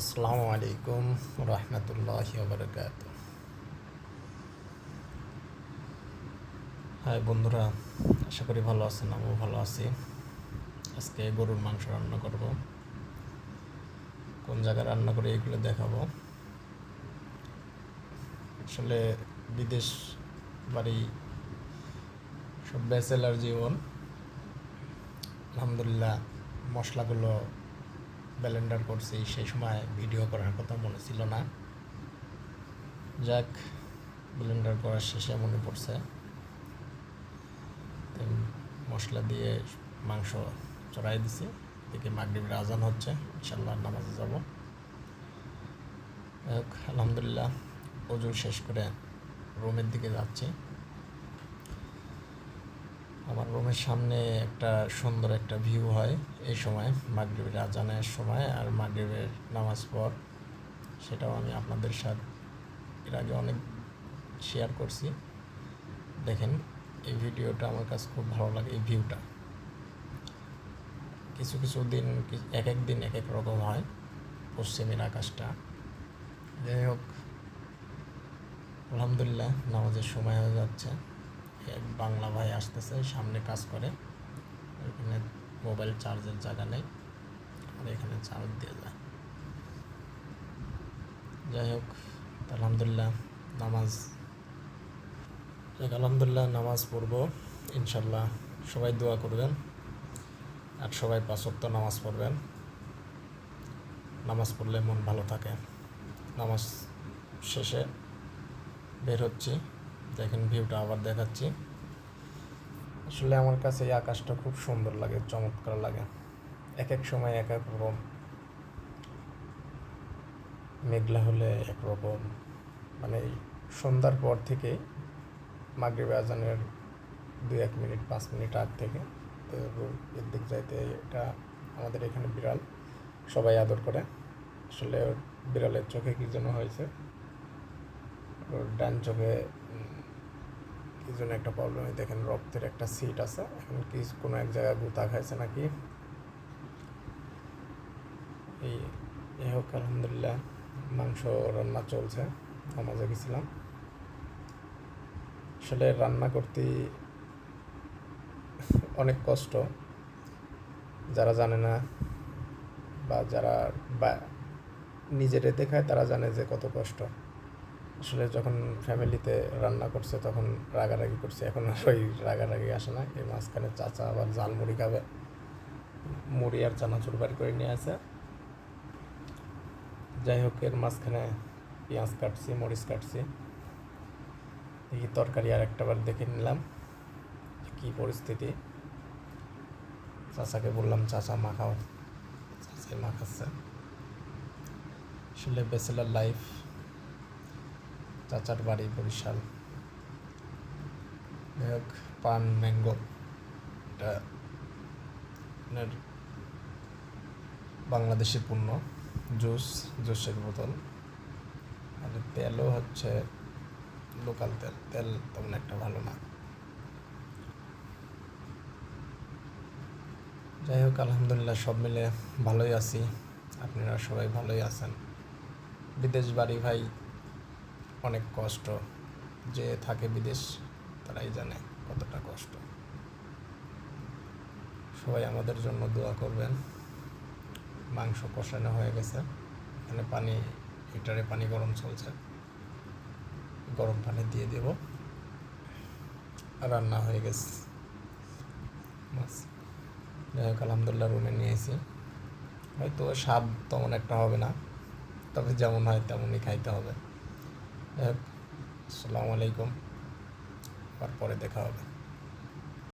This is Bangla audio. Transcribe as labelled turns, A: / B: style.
A: আসসালামু আলাইকুম রহমতুল্লাহ বরকাত হাই বন্ধুরা, আশা করি ভালো আছেন, আমিও ভালো আছি। আজকে গরুর মাংস রান্না করব। কোন জায়গায় রান্না করে এগুলো দেখাবো। আসলে বিদেশ বাড়ি সব ব্যাচেলার জীবন। আলহামদুলিল্লাহ, মশলাগুলো ব্যালেন্ডার করছি, সেই সময় ভিডিও করার কথা মনে ছিল না। যাক, ব্লেন্ডার করার শেষে মনে পড়ছে। মশলা দিয়ে মাংস চড়াই দিছি দেখি মাগরিবের আজান হচ্ছে ইনশাল্লাহ নামাজে যাব। আলহামদুলিল্লাহ অজু শেষ করে রুমের দিকে যাচ্ছি। আমার রুমের সামনে একটা সুন্দর একটা ভিউ হয় এই সময় মাগরিবের আজানের সময় আর মাগরিবের নামাজ পর। সেটাও আমি আপনাদের সাথে এর আগে অনেক শেয়ার করছি। দেখেন, এই ভিডিওটা আমার কাছে খুব ভালো লাগে, এই ভিউটা। কিছু কিছু দিন, এক এক দিন এক এক রকম হয়, পশ্চিমের আকাশটা। যাই হোক, আলহামদুলিল্লাহ, নামাজের সময় হয়ে যাচ্ছে। এক বাংলা ভাই আসতেছে, সামনে কাজ করে। এখানে মোবাইল চার্জের জায়গা নেই, আর এখানে চার্জ দিয়ে যায়। যাই হোক, আলহামদুলিল্লাহ নামাজ আলহামদুলিল্লাহ নামাজ পড়ব ইনশাল্লাহ সবাই দোয়া করবেন, আর সবাই পাঁচক্ত নামাজ পড়বেন। নামাজ পড়লে মন ভালো থাকে। নামাজ শেষে বের হচ্ছি। দেখেন ভিউটা আবার দেখাচ্ছি। আসলে আমার কাছে এই আকাশটা খুব সুন্দর লাগে, চমৎকার লাগে। এক এক সময় এক এক রকম মেঘলা হলে একরকম মানে সন্ধ্যার পর থেকে মাগরিবে আজানের দুই এক মিনিট, পাঁচ মিনিট আগ থেকে তো এর দিক যাইতে এটা আমাদের এখানে বিড়াল সবাই আদর করে। আসলে বিড়ালের চোখে কী যেন হয়েছে, ওর ডান চোখে উম, কি জন্য একটা প্রবলেম দেখেন রক্তের একটা সিট আছে। এখন কি কোনো এক জায়গায় গুতা খাইছে নাকি? এই এই হোক আলহামদুলিল্লাহ মাংস রান্না চলছে। নামাজে গেছিলাম। আসলে রান্না করতে অনেক কষ্ট। যারা জানে না বা যারা বা নিজেরে দেখায় তারা জানে যে কত কষ্ট। আসলে যখন ফ্যামিলিতে রান্না করছে তখন রাগারাগি করছে। এখন আর ওই রাগারাগি আসে না। এই মাঝখানে চাচা আবার জাল মুড়ি খাবে। মুড়ি আর চানাচুর বাড়ি করে নিয়ে আসে। যাই হোক, এর মাঝখানে পেঁয়াজ কাটছি, মরিচ কাটছি। দেখি তরকারি আর একটা বার দেখে নিলাম কী পরিস্থিতি। চাচাকে বললাম, চাচা মাখাও চাচাই মাখাচ্ছে আসলে ব্যাচেলার লাইফ চাচার বাড়ি বরিশাল। হোক, পান, ম্যাঙ্গো, এটা আপনার বাংলাদেশি পণ্য, জুস, জুসের বোতল। আর তেলও হচ্ছে লোকাল তেল তেল তেমন একটা ভালো না। যাই হোক, আলহামদুলিল্লাহ সব মিলে ভালোই আছি। আপনারা সবাই ভালোই আছেন। বিদেশ বাড়ি ভাই অনেক কষ্ট। যে থাকে বিদেশ, তারাই জানে কতটা কষ্ট। সবাই আমাদের জন্য দোয়া করবেন। মাংস কষানো হয়ে গেছে। এখানে পানি, হিটারে পানি গরম চলছে। গরম পানি দিয়ে দেব। রান্না হয়ে গেছে। বাস। যাই হোক, আলহামদুলিল্লাহ রুমে নিয়েছি হয়তো স্বাদ তেমন একটা হবে না। তবে যেমন হয় তেমনই খাইতে হবে। আসসালামু আলাইকুম। আবার পরে দেখা হবে।